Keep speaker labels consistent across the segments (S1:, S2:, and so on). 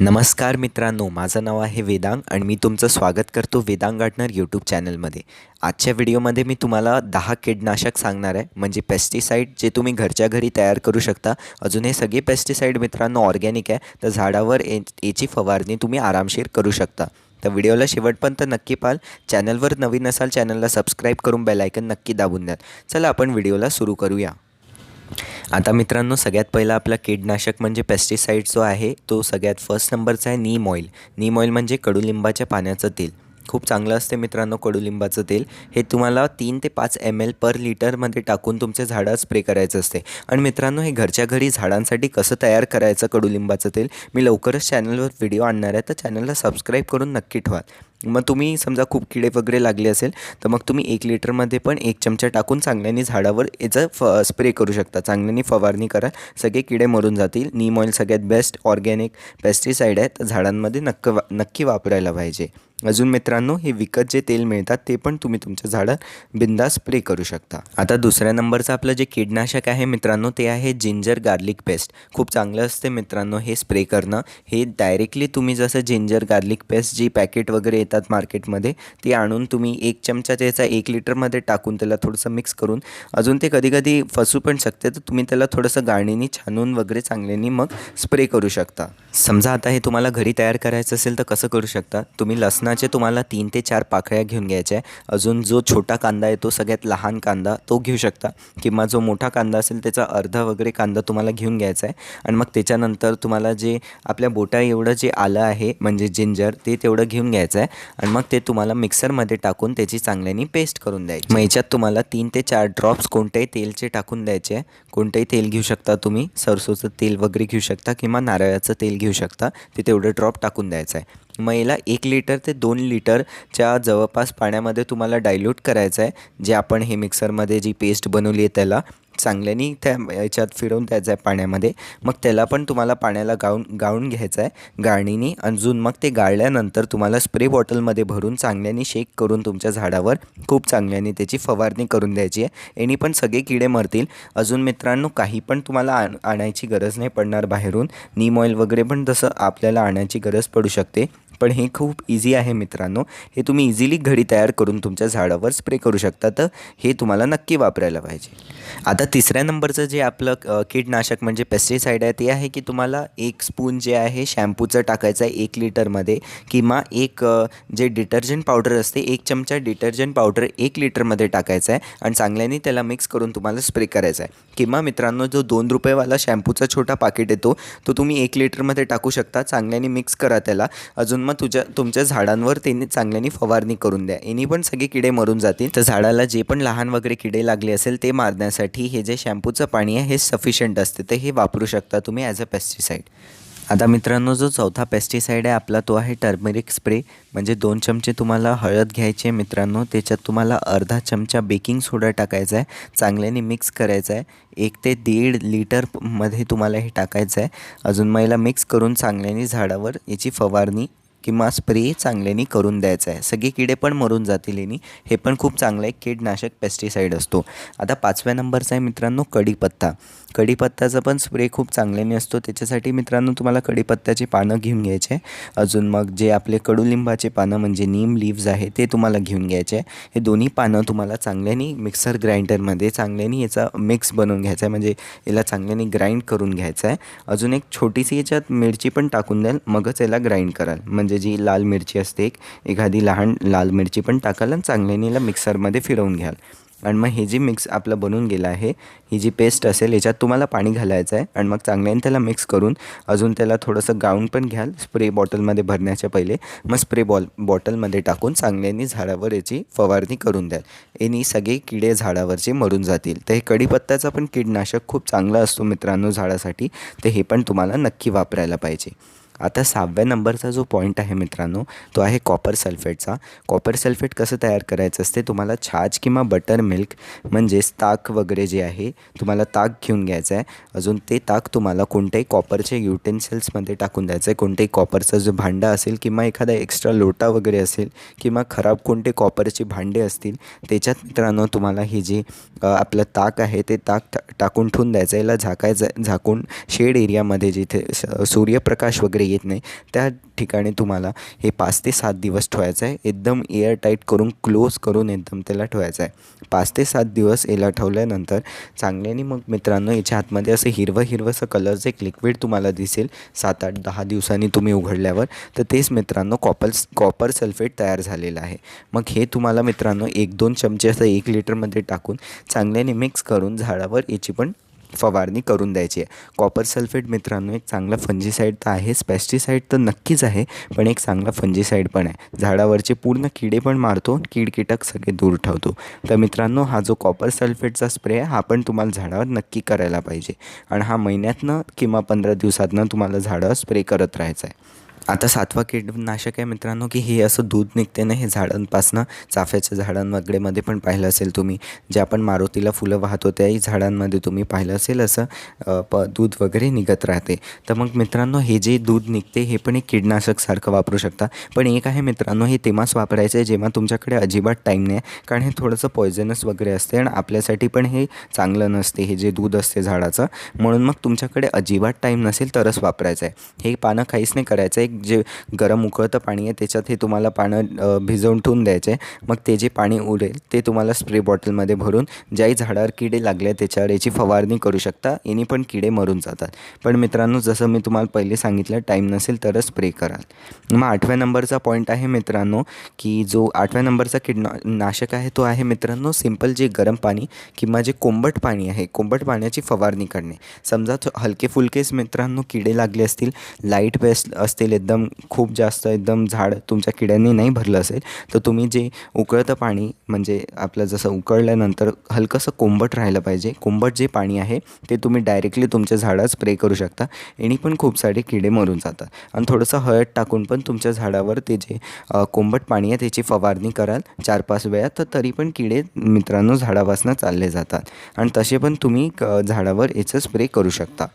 S1: नमस्कार मित्रांनो माझं नाव आहे वेदांग आणि मी तुमचं स्वागत करतो वेदांग गार्डनर यूट्यूब चॅनलमध्ये. आजच्या व्हिडिओमध्ये मी तुम्हाला दहा कीडनाशक सांगणार आहे म्हणजे पेस्टिसाईड जे तुम्ही घरच्या घरी तयार करू शकता. अजून हे सगळे पेस्टिसाईड मित्रांनो ऑर्गॅनिक आहे तर झाडावर ए याची फवारणी तुम्ही आरामशीर करू शकता. तर व्हिडिओला शेवटपर्यंत नक्की पाल चॅनलवर नवीन असाल चॅनलला सबस्क्राईब करून बेलायकन नक्की दाबून द्याल. चला आपण व्हिडिओला सुरू करूया. आता मित्रांनो सगळ्यात पहिला आपला कीडनाशक म्हणजे पेस्टिसाईड जो आहे तो सगळ्यात फर्स्ट नंबरचा आहे नीम ऑइल नीम ऑइल म्हणजे कडुलिंबाच्या पाण्याचं तेल. खूप चांगलं असते मित्रांनो कडुलिंबाचं तेल. हे तुम्हाला तीन ते पाच एम एल पर लिटरमध्ये टाकून तुमच्या झाडात स्प्रे करायचं असते. आणि मित्रांनो हे घरच्या घरी झाडांसाठी कसं तयार करायचं कडुलिंबाचं तेल मी लवकरच चॅनलवर व्हिडिओ आणणार आहे. तर चॅनलला सबस्क्राईब करून नक्की ठेवा. मग तुम्ही समजा खूप किडे वगैरे लागले असेल तर मग तुम्ही एक लिटरमध्ये पण एक चमचा टाकून चांगल्याने झाडावर याचं फ स्प्रे करू शकता. चांगल्याने फवारणी करा. सगळे किडे मरून जातील. नीम ऑइल सगळ्यात बेस्ट ऑर्गॅनिक पेस्टिसाईड आहे तर झाडांमध्ये नक्क वा नक्की वापरायला पाहिजे. अजून मित्रांनो हे विकत जे तेल मिळतात ते पण तुम्ही तुमच्या झाडात बिंदा स्प्रे करू शकता. आता दुसऱ्या नंबरचं आपलं जे कीडनाशक आहे मित्रांनो ते आहे जिंजर गार्लिक पेस्ट. खूप चांगलं असते मित्रांनो हे स्प्रे करणं. हे डायरेक्टली तुम्ही जसं जिंजर गार्लिक पेस्ट जी पॅकेट वगैरे येतात मार्केटमध्ये ती आणून तुम्ही एक चमचा त्याचा एक लिटरमध्ये टाकून त्याला थोडंसं मिक्स करून अजून ते कधीकधी फसू पण शकते तर तुम्ही त्याला थोडंसं गाणीनी छानून वगैरे चांगल्यानी मग स्प्रे करू शकता. समजा आता हे तुम्हाला घरी तयार करायचं असेल तर कसं करू शकता? तुम्ही लसणाचे तुम्हाला तीन ते चार पाकळ्या घेऊन घ्यायच्या आहे. अजून जो छोटा कांदा आहे तो सगळ्यात लहान कांदा तो घेऊ शकता. किंवा जो मोठा कांदा असेल त्याचा अर्धा वगैरे कांदा तुम्हाला घेऊन घ्यायचा आहे. आणि मग त्याच्यानंतर तुम्हाला जे आपल्या बोटा एवढं जे आलं आहे म्हणजे जिंजर ते तेवढं घेऊन घ्यायचं आहे. आणि मग ते तुम्हाला मिक्सरमध्ये टाकून त्याची चांगल्याने पेस्ट करून द्यायची. मग याच्यात तुम्हाला तीन ते चार ड्रॉप्स कोणत्याही तेलचे टाकून द्यायचे. आहे कोणतंही तेल घेऊ शकता तुम्ही. सरसोचं तेल वगैरे घेऊ शकता किंवा नारळाचं तेल घेऊ शकता. ते तेवढं ड्रॉप टाकून द्यायचं आहे. मग याला एक लिटर ते दोन लिटरच्या जवळपास पाण्यामध्ये तुम्हाला डायल्यूट करायचं आहे. जे आपण हे मिक्सरमध्ये जी पेस्ट बनवली आहे त्याला. चांगल्यानी त्या याच्यात फिरवून द्यायचं आहे पाण्यामध्ये. मग त्याला पण तुम्हाला पाण्याला गाळून गाळून घ्यायचं आहे गाळणीने अजून मग ते गाळल्यानंतर तुम्हाला स्प्रे बॉटलमध्ये भरून चांगल्याने शेक करून तुमच्या झाडावर खूप चांगल्याने त्याची फवारणी करून द्यायची आहे. यानी पण सगळे किडे मरतील. अजून मित्रांनो काही पण तुम्हाला आण आणायची गरज नाही पडणार बाहेरून. नीम ऑइल वगैरे पण तसं आपल्याला आणायची गरज पडू शकते. पण हे खूप इझी आहे मित्रांनो. हे तुम्ही इझिली घडी तयार करून तुमच्या झाडावर स्प्रे करू शकता. तर हे तुम्हाला नक्की वापरायला पाहिजे. आता तिसऱ्या नंबरचं जे आपलं अ, कीटनाशक म्हणजे पेस्टिसाईड आहे ते आहे की तुम्हाला एक स्पून जे आहे शॅम्पूचं टाकायचं आहे एक लिटरमध्ये किंवा एक जे डिटर्जंट पावडर असते एक चमचा डिटर्जंट पावडर एक लिटरमध्ये टाकायचं आहे आणि चांगल्याने त्याला मिक्स करून तुम्हाला स्प्रे करायचा आहे. किंवा मित्रांनो जो दोन रुपयेवाला शॅम्पूचा छोटा पाकिट येतो तो तुम्ही एक लिटरमध्ये टाकू शकता. चांगल्याने मिक्स करा त्याला. अजून मग तुझ्या तुमच्या झाडांवर त्यांनी चांगल्याने फवारणी करून द्या. यांनी पण सगळे किडे मरून जातील. तर झाडाला जे पण लहान वगैरे किडे लागले असेल ते मारण्यासाठी हे जे शॅम्पूचं पाणी आहे हे सफिशियंट असते. तर हे वापरू शकता तुम्ही ॲज अ पेस्टिसाईड आता मित्रांनो जो चौथा पेस्टिसाईड आहे आपला तो आहे टर्मेरिक स्प्रे म्हणजे दोन चमचे तुम्हाला हळद घ्यायची आहे मित्रांनो. त्याच्यात तुम्हाला अर्धा चमचा बेकिंग सोडा टाकायचा आहे. चांगल्याने मिक्स करायचा आहे. एक ते दीड लिटरमध्ये तुम्हाला हे टाकायचं आहे. अजून मग मिक्स करून चांगल्याने झाडावर याची फवारणी किंवा स्प्रे चांगल्याने करून द्यायचा आहे. सगळे किडे पण मरून जातील यानी. हे पण खूप चांगलं आहे. कीडनाशक पेस्टिसाईड असतो. आता पाचव्या नंबरचा आहे मित्रांनो कढीपत्ता कढीपत्त्याचा पण स्प्रे खूप चांगल्याने असतो. त्याच्यासाठी मित्रांनो तुम्हाला कढीपत्त्याची पानं घेऊन घ्यायचे. अजून मग जे आपले कडुलिंबाचे पानं म्हणजे नीम लीव्ज आहे ते तुम्हाला घेऊन घ्यायचे. हे दोन्ही पानं तुम्हाला चांगल्याने मिक्सर ग्राइंडरमध्ये चांगल्याने याचा मिक्स बनवून घ्यायचा आहे. म्हणजे याला चांगल्याने ग्राइंड करून घ्यायचं आहे. अजून एक छोटीशी याच्यात मिरची पण टाकून द्याल. मगच याला ग्राइंड कराल. म्हणजे जी लाल मिरची असते एक एखादी लहान लाल मिरची पण टाकाल आणि चांगल्याने याला मिक्सरमध्ये फिरवून घ्याल. आणि मग हे जी मिक्स आपलं बनून गेलं आहे ही जी पेस्ट असेल याच्यात तुम्हाला पाणी घालायचं आहे. आणि मग चांगल्याने त्याला मिक्स करून अजून त्याला थोडंसं गाळून पण घ्याल. स्प्रे बॉटलमध्ये भरण्याच्या पहिले मग स्प्रे बॉल बॉटलमध्ये टाकून चांगल्याने झाडावर याची फवारणी करून द्याल. यानी सगळे किडे झाडावरचे मरून जातील. तर हे कढीपत्त्याचा पण कीडनाशक खूप चांगला असतो मित्रांनो झाडासाठी. तर हे पण तुम्हाला नक्की वापरायला पाहिजे. आता सहाव्या नंबरचा जो पॉईंट आहे मित्रांनो तो आहे कॉपर सल्फेटचा कॉपर सल्फेट कसं तयार करायचं असते? तुम्हाला छाछ किंवा बटर मिल्क म्हणजेच ताक वगैरे जे आहे तुम्हाला ताक घेऊन घ्यायचं आहे अजून ते ताक तुम्हाला कोणत्याही कॉपरच्या युटेन्सिल्समध्ये टाकून द्यायचं आहे कोणत्याही कॉपरचा जो भांडं असेल किंवा एखादा एक्स्ट्रा लोटा वगैरे असेल किंवा खराब कोणते कॉपरचे भांडे असतील त्याच्यात मित्रांनो तुम्हाला हे जे आपलं ताक आहे ते ताक टाकून ठेवून द्यायचं याला झाकायचं झाकून शेड एरियामध्ये जिथे स- सूर्यप्रकाश वगैरे येत नाही. त्या ठिकाणी तुम्हाला हे पाच ते सात दिवस ठेवायचं आहे. एकदम एअर टाईट करून क्लोज करून एकदम त्याला ठेवायचं आहे. पाच ते सात दिवस याला ठेवल्यानंतर चांगल्याने मग मित्रांनो याच्या आतमध्ये असं हिरवं हिरवंसं कलरचं एक लिक्विड तुम्हाला दिसेल सात आठ दहा दिवसांनी तुम्ही उघडल्यावर तर तेच मित्रांनो कॉपर कॉपर सल्फेट तयार झालेलं आहे. मग हे तुम्हाला मित्रांनो एक दोन चमचे असं एक लिटरमध्ये टाकून चांगल्याने मिक्स करून झाडावर याची पण फवारणी करून द्यायची आहे. कॉपर सल्फेट मित्रांनो एक चांगला फंजीसाईड तर आहेच. पेस्टिसाईड तर नक्कीच आहे पण एक चांगला फंजीसाईड पण आहे. झाडावरचे पूर्ण किडे पण मारतो कीड कीटक सगळे दूर ठेवतो. तर मित्रांनो हा जो कॉपर सल्फेटचा स्प्रे आहे हा पण तुम्हाला झाडावर नक्की करायला पाहिजे. आणि हा महिन्यातनं किंवा पंधरा दिवसातनं तुम्हाला झाडावर स्प्रे करत राहायचा आहे. आता सातवा कीटकनाशक आहे मित्रांनो की हे असं दूध निघते ना हे झाडांपासनं चाफ्याच्या झाडां वगैरेमध्ये पण पाहिलं असेल तुम्ही. जे आपण मारुतीला फुलं वाहतो त्याही झाडांमध्ये तुम्ही पाहिलं असेल असं प दूध वगैरे निघत राहते. तर मग मित्रांनो हे जे दूध निघते हे पण एक कीटनाशकसारखं वापरू शकता. पण एक आहे मित्रांनो हे तेव्हाच वापरायचं आहे जेव्हा तुमच्याकडे अजिबात टाईम नाही आहे. कारण हे थोडंसं पॉयझनस वगैरे असते आणि आपल्यासाठी पण हे चांगलं नसते हे जे दूध असते झाडाचं. म्हणून मग तुमच्याकडे अजिबात टाईम नसेल तरच वापरायचं आहे. हे पानं काहीच नाही करायचं. एक जे गरम उकळतं पाणी आहे त्याच्यात हे तुम्हाला पानं भिजवून ठेवून द्यायचे. मग ते जे पाणी उरेल ते तुम्हाला स्प्रे बॉटलमध्ये भरून ज्याही झाडावर किडे लागले त्याच्यावर याची फवारणी करू शकता. याने पण किडे मरून जातात. पण मित्रांनो जसं मी तुम्हाला पहिले सांगितलं टाईम नसेल तरच स्प्रे कराल. मग आठव्या नंबरचा पॉईंट आहे मित्रांनो की जो आठव्या नंबरचा किडना नाशक आहे तो आहे मित्रांनो सिंपल जे गरम पाणी किंवा जे कोंबट पाणी आहे कोंबट पाण्याची फवारणी करणे. समजा हलके फुलकेच मित्रांनो किडे लागले असतील लाइट वेस्ट असतील एकदम खूप जास्त एकदम झाड तुमच्या किड्यांनी नाही भरलं असेल तर तुम्ही जे उकळतं पाणी म्हणजे आपलं जसं उकळल्यानंतर हलकंसं कोंबट राहिलं पाहिजे. कोंबट जे पाणी आहे ते तुम्ही डायरेक्टली तुमच्या झाडात स्प्रे करू शकता. याने पण खूप सारे किडे मरून जातात. आणि थोडंसं हळद टाकून पण तुमच्या झाडावर ते जे कोंबट पाणी आहे त्याची फवारणी कराल. चार पाच वेळा तर तरी पण किडे मित्रांनो झाडापासून चालले जातात. आणि तसे पण तुम्ही क झाडावर याचं स्प्रे करू शकता.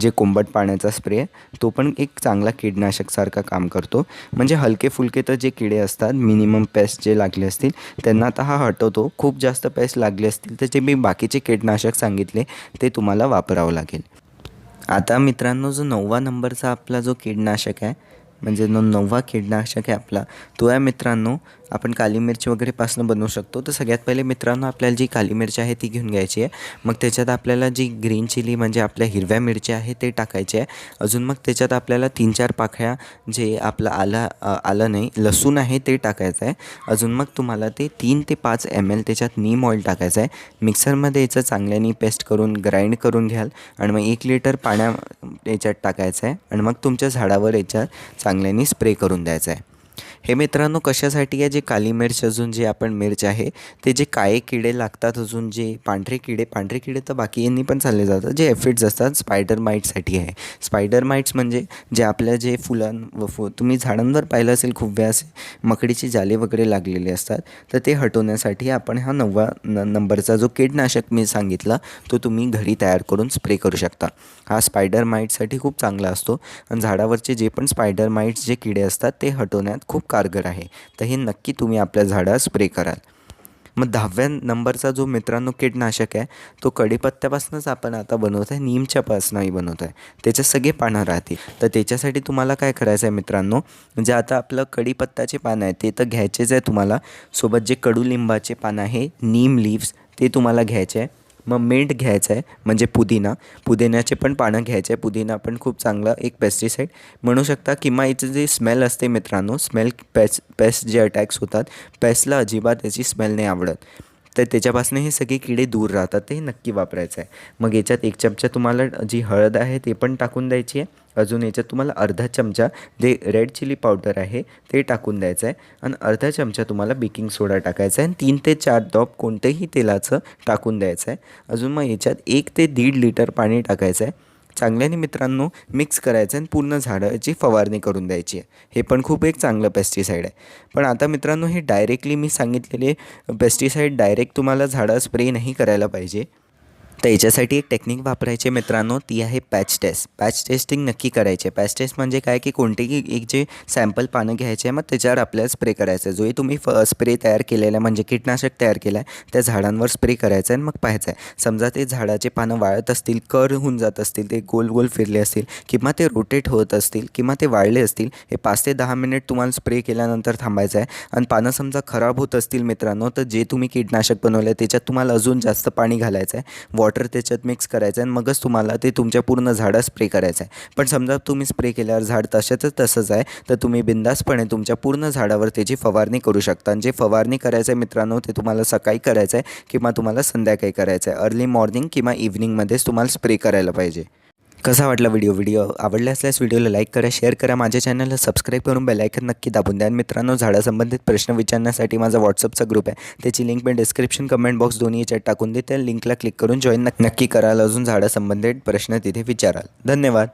S1: जे कोंबट पाण्याचा स्प्रे आहे तो पण एक चांगला कीडनाशकसारखा काम करतो. म्हणजे हलके फुलके तर जे किडे असतात मिनिमम पेस्ट जे लागले असतील त्यांना आता हा हटवतो. खूप जास्त पेस्ट लागले असतील तर जे मी बाकीचे कीटनाशक सांगितले ते तुम्हाला वापरावं लागेल. आता मित्रांनो जो नववा नंबरचा आपला जो कीडनाशक आहे म्हणजे जो नववा कीडनाशक आहे आपला तो आहे मित्रांनो आपण काली मिरची वगैरेपासून बनवू शकतो. तर सगळ्यात पहिले मित्रांनो आपल्याला जी काली मिरची आहे ती घेऊन घ्यायची आहे. मग त्याच्यात आपल्याला जी ग्रीन चिली म्हणजे आपल्या हिरव्या मिरची आहे ते टाकायची आहे. अजून मग त्याच्यात आपल्याला तीन चार पाखळ्या जे आपलं आलं आलं नाही लसूण आहे ते टाकायचं आहे. अजून मग तुम्हाला ते तीन ते पाच एम एल त्याच्यात नीम ऑइल टाकायचं आहे. मिक्सरमध्ये याचं चांगल्याने पेस्ट करून ग्राइंड करून घ्याल. आणि मग एक लिटर पाण्या याच्यात टाकायचं आहे. आणि मग तुमच्या झाडावर याच्यात चांगल्याने स्प्रे करून द्यायचं आहे. हे मित्रांनो कशासाठी आहे? जे काली मिर्च अजून जे आपण मिरच आहे ते जे काळे किडे लागतात अजून जे पांढरे किडे पांढरे किडे तर बाकी यांनी पण चालले जातात. जे एफिड्स असतात स्पायडर माईटसाठी आहे. स्पायडर माईट्स म्हणजे जे आपल्या जे फुलां व फु तुम्ही झाडांवर पाहिलं असेल खूप वेळा असे मकडीचे जाले वगैरे लागलेले असतात तर ते हटवण्यासाठी आपण हा नववा न नंबरचा जो कीटनाशक मी सांगितला तो तुम्ही घरी तयार करून स्प्रे करू शकता. हा स्पायडर माईटसाठी खूप चांगला असतो. आणि झाडावरचे जे पण स्पायडर माईट्स जे किडे असतात ते हटवण्यात खूप कारगर आहे. तर हे नक्की तुम्ही आपल्या झाडावर स्प्रे कराल. मग दहाव्या नंबरचा जो मित्रांनो कीटनाशक आहे तो कढीपत्त्यापासूनच आपण आता बनवत आहे नीमच्यापासूनही बनवत आहे त्याचे सगळे पानं राहतील. तर त्याच्यासाठी तुम्हाला काय करायचं आहे मित्रांनो म्हणजे आता आपलं कडीपत्त्याचे पानं आहे ते तर घ्यायचेच आहे तुम्हाला. सोबत जे कडुलिंबाचे पानं आहे नीम लिव्स ते तुम्हाला घ्यायचे आहे. मग मिंट घ्यायचं आहे म्हणजे पुदिना. पुदिन्याचे पण पानं घ्यायचे आहे. पुदिना पण खूप चांगला एक पेस्टिसाईड म्हणू शकता किंवा याचं जे स्मेल असते मित्रांनो स्मेल पेस्ट पेस्ट जे अटॅक्स होतात पेस्टला अजिबात याची स्मेल नाही आवडत. तर त्याच्यापासून हे सगळे किडे दूर राहतात ते नक्की वापरायचं आहे. मग याच्यात एक चमचा तुम्हाला जी हळद आहे ते पण टाकून द्यायची आहे. अजून याच्यात तुम्हाला अर्धा चमचा जे रेड चिली पावडर आहे ते टाकून द्यायचं आहे. आणि अर्धा चमचा तुम्हाला बेकिंग सोडा टाकायचा आहे. आणि तीन ते चार ड्रॉप कोणत्याही तेलाचं टाकून द्यायचं आहे. अजून मग याच्यात एक ते दीड लिटर पाणी टाकायचं आहे. चांगल्याने मित्रांनो मिक्स करायचं आणि पूर्ण झाडाची फवारणी करून द्यायची आहे. हे पण खूप एक चांगलं पेस्टिसाईड आहे. पण आता मित्रांनो हे डायरेक्टली मी सांगितलेले पेस्टिसाईड डायरेक्ट तुम्हाला झाडं स्प्रे नाही करायला पाहिजे. तर याच्यासाठी एक टेक्निक वापरायची मित्रांनो ती आहे पॅच टेस्ट पॅच टेस्टिंग नक्की करायचे. पॅच टेस्ट म्हणजे काय? की कोणतेही एक जे सॅम्पल पानं घ्यायचे आहे मग त्याच्यावर आपल्याला स्प्रे करायचं. आहे जोही तुम्ही फ स्प्रे तयार केलेला आहे म्हणजे कीटनाशक तयार केलं आहे त्या झाडांवर स्प्रे करायचं आहे आणि मग पाहायचं आहे. समजा ते झाडाचे पानं वाळत असतील कर होऊन जात असतील ते गोल गोल फिरले असतील किंवा ते रोटेट होत असतील किंवा ते वाळले असतील हे पाच ते दहा मिनिट तुम्हाला स्प्रे केल्यानंतर थांबायचं आहे. आणि पानं समजा खराब होत असतील मित्रांनो तर जे तुम्ही कीटनाशक बनवलं आहे त्याच्यात तुम्हाला अजून जास्त पाणी घालायचं आहे. वॉटर त्याच्यात मिक्स करायचं आहे आणि मगच तुम्हाला ते तुमच्या पूर्ण झाडं स्प्रे करायचं आहे. पण समजा तुम्ही स्प्रे केल्यावर झाड तशाच तसंच आहे तर तुम्ही बिंदासपणे तुमच्या पूर्ण झाडावर त्याची फवारणी करू शकता. आणि जे फवारणी करायचं आहे मित्रांनो ते तुम्हाला सकाळी करायचं आहे किंवा तुम्हाला संध्याकाळी करायचं आहे अर्ली मॉर्निंग किंवा इव्हनिंगमध्येच तुम्हाला स्प्रे करायला पाहिजे. कसा वाटला व्हिडिओ व्हिडिओ आवडला असल्यास व्हिडिओला लाईक करा शेअर करा. माझ्या चॅनलला सबस्क्राईब करून बेलायकन नक्की दाबून द्या. आणि मित्रांनो झाडासंबंधित प्रश्न विचारण्यासाठी माझा व्हॉट्सअपचा ग्रुप आहे. त्याची लिंक मी डिस्क्रिप्शन कमेंट बॉक्स दोन्ही याच्यात टाकून देते. त्या लिंकला क्लिक करून जॉईन नक्की कराल अजून झाडासंबंधित प्रश्न तिथे विचाराल. धन्यवाद.